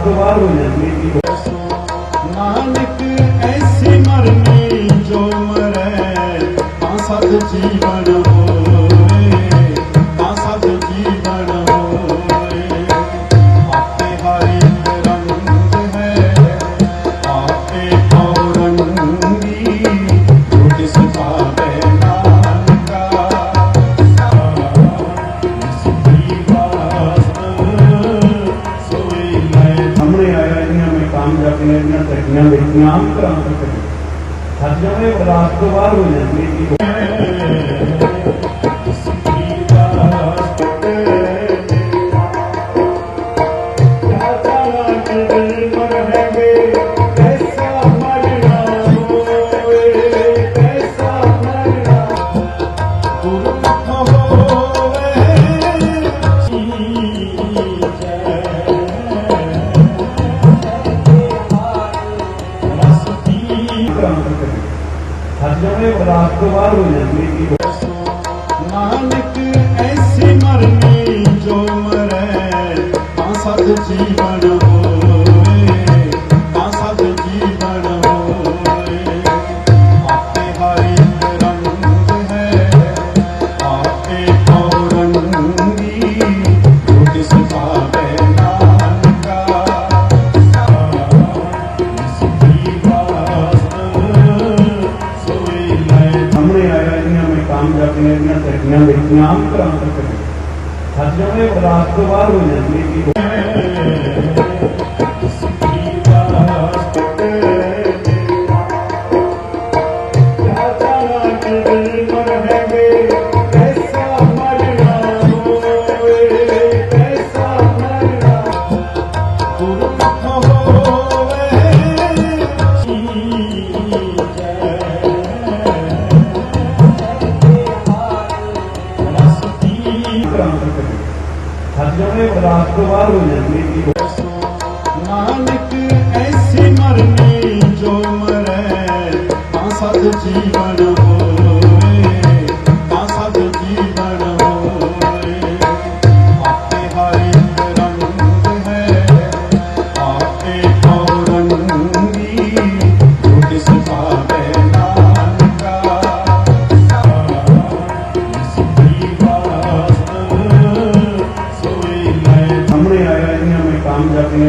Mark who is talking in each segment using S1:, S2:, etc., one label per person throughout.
S1: Aprovaram, né? में इतना सहना इतना आम तरह से करें हजमें बलास को बाहर हो जाएँगे। ਜਮੇ ਬਲਾਸ ਤੋਂ ਬਾਹਰ ਹੋ ਜਾਂਦੀ ਹੈ। ਨਾਨਕ ਐਸੀ ਮਰਨੀ ਜੋ ਮਰੇ, ਤਾਂ ਸਤ ਜੀਵਨ ਹੋ ਇਤਨਾਮ ਪ੍ਰਾਪਤ ਕਰੇ ਸੱਚੇ ਵਿਰਾਸਤ ਤੋਂ ਬਾਹਰ ਹੋ ਜਾਂਦੀ ਹੈ। tomar um né?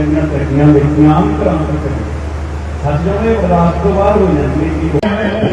S1: ਮੇਰੇ ਨਾਲ ਟੱਕੀਆਂ ਮੇਰੀਆਂ ਆਮ ਕਰਾਂ। ਸੱਚ ਜਮੇ ਬਰਾਤ ਤੋਂ ਬਾਹਰ ਹੋ ਜਾਂਦੀ ਹੈ।